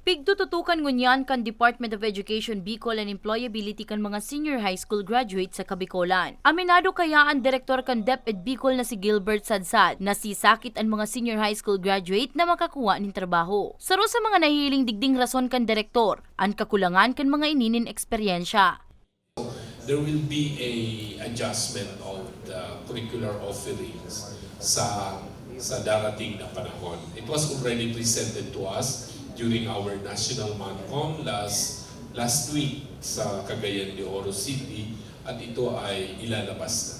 Pigtututukan ngunyan kan Department of Education Bicol and Employability kan mga senior high school graduates sa Kabikolan. Aminado kaya ang direktor kan DepEd Bicol na si Gilbert Sadsad na si sakit ang mga senior high school graduate na makakuha ng trabaho. Saro sa mga nahiling digding rason kan direktor, ang kakulangan kan mga ininin eksperyensya. there will be a adjustment of the curricular offerings sa sa darating na panahon. It was already presented to us during our national MANCOM last last week sa Cagayan de Oro City at ito ay ilalabas na.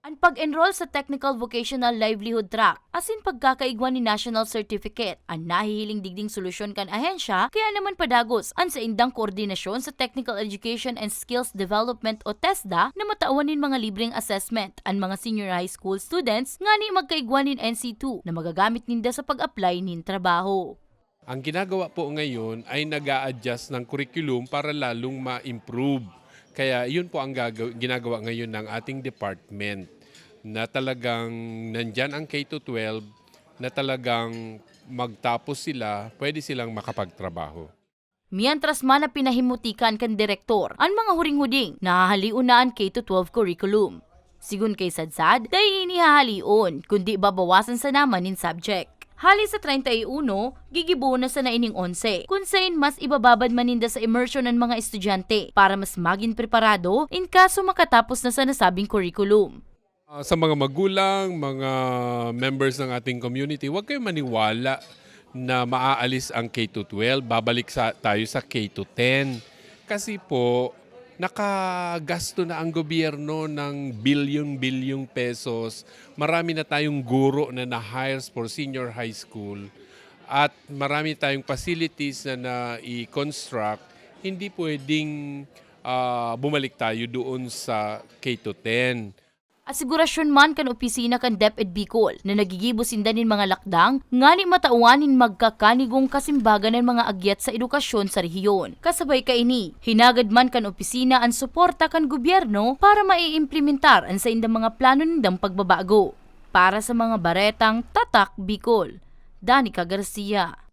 Ang pag-enroll sa Technical Vocational Livelihood Track asin pagkakaigwan ni National Certificate ang nahihiling digding solusyon kan ahensya kaya naman padagos ang sa indang koordinasyon sa Technical Education and Skills Development o TESDA na matauanin mga libreng assessment ang mga senior high school students nga ni magkaigwan nin NC2 na magagamit ninda sa pag-apply nin trabaho. Ang ginagawa po ngayon ay nag adjust ng curriculum para lalong ma-improve. Kaya yun po ang ginagawa ngayon ng ating department na talagang nandyan ang K-12 na talagang magtapos sila, pwede silang makapagtrabaho. Mientras man na pinahimutikan kan direktor ang mga huring-huding nahahaliun na ang K-12 curriculum. Sigun kay Sadsad, dahil inihahaliun kundi babawasan sa naman in subject. Hali sa 31, gigibo na sa naining 11, kung mas ibababad maninda sa immersion ng mga estudyante para mas maging preparado in kaso makatapos na sa nasabing curriculum. Ah, sa mga magulang, mga members ng ating community, huwag kayong maniwala na maaalis ang K-12. Babalik sa, tayo sa K-10. Kasi po, nakagasto na ang gobyerno ng bilyon-bilyong pesos. Marami na tayong guro na na-hires for senior high school. At marami tayong facilities na na-construct. Hindi pwedeng ah, bumalik tayo doon sa K-10. Asigurasyon man kan opisina kan DepEd Bicol na nagigibo sindanin mga lakdang nga ni matauanin magkakanigong kasimbagan ng mga agyat sa edukasyon sa rehiyon. Kasabay kaini, hinagad man kan opisina ang suporta kan gobyerno para maiimplementar ang sa indang mga plano nindang pagbabago. Para sa mga baretang Tatak Bicol, Danica Garcia.